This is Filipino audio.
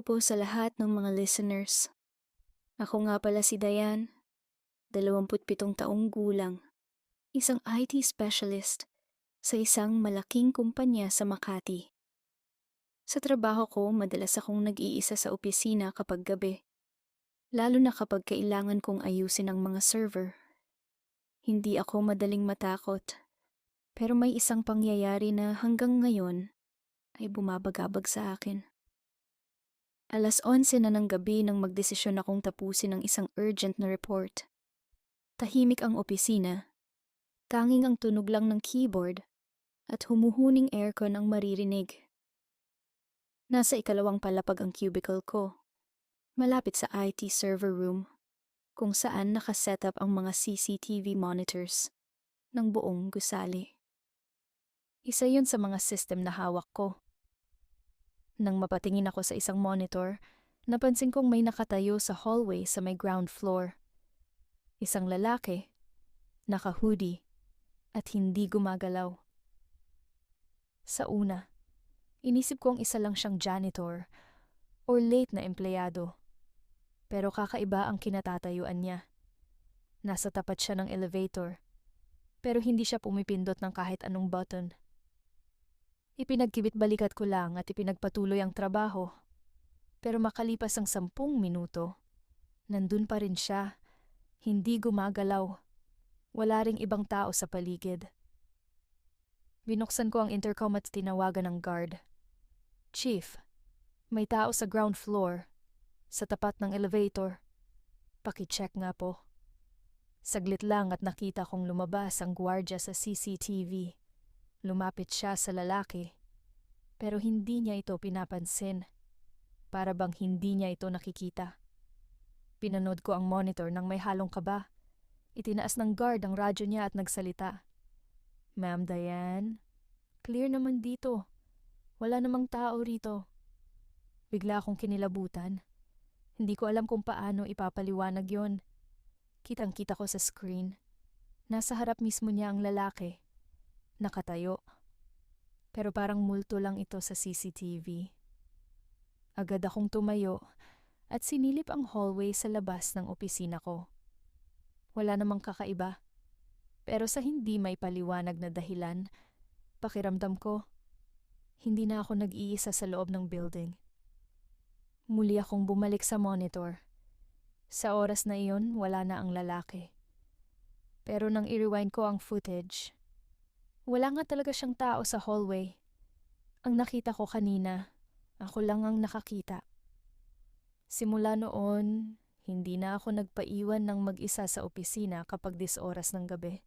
po sa lahat ng mga listeners. Ako nga pala si Dayan, 27 taong gulang, isang IT specialist sa isang malaking kumpanya sa Makati. Sa trabaho ko, madalas akong nag-iisa sa opisina kapag gabi, lalo na kapag kailangan kong ayusin ang mga server. Hindi ako madaling matakot, pero may isang pangyayari na hanggang ngayon ay bumabagabag sa akin. Alas 11 na ng gabi nang magdesisyon akong tapusin ang isang urgent na report. Tahimik ang opisina. Tanging ang tunog lang ng keyboard at humuhuning aircon ang maririnig. Nasa ikalawang palapag ang cubicle ko, malapit sa IT server room, kung saan nakaset up ang mga CCTV monitors ng buong gusali. Isa yun sa mga system na hawak ko. Nang mapatingin ako sa isang monitor, napansin kong may nakatayo sa hallway sa may ground floor. Isang lalaki, naka-hoodie, at hindi gumagalaw. Sa una, inisip kong isa lang siyang janitor or late na empleyado. Pero kakaiba ang kinatatayuan niya. Nasa tapat siya ng elevator, pero hindi siya pumipindot ng kahit anong button. Ipinagkibit balikat ko lang at ipinagpatuloy ang trabaho. Pero makalipas ang sampung minuto, nandun pa rin siya. Hindi gumagalaw. Wala ring ibang tao sa paligid. Binuksan ko ang intercom at tinawagan ng guard. Chief, may tao sa ground floor, sa tapat ng elevator. Pakicheck nga po. Saglit lang at nakita kong lumabas ang gwardya sa CCTV. Lumapit siya sa lalaki, pero hindi niya ito pinapansin. Para bang hindi niya ito nakikita. Pinanood ko ang monitor ng may halong kaba. Itinaas ng guard ang radyo niya at nagsalita. Ma'am Diane, clear naman dito. Wala namang tao rito. Bigla akong kinilabutan. Hindi ko alam kung paano ipapaliwanag yon. Kitang-kita ko sa screen. Nasa harap mismo niya ang lalaki nakatayo. Pero parang multo lang ito sa CCTV. Agad akong tumayo at sinilip ang hallway sa labas ng opisina ko. Wala namang kakaiba. Pero sa hindi may paliwanag na dahilan, pakiramdam ko, hindi na ako nag-iisa sa loob ng building. Muli akong bumalik sa monitor. Sa oras na iyon, wala na ang lalaki. Pero nang i-rewind ko ang footage, wala nga talaga siyang tao sa hallway. Ang nakita ko kanina, ako lang ang nakakita. Simula noon, hindi na ako nagpaiwan ng mag-isa sa opisina kapag dis oras ng gabi.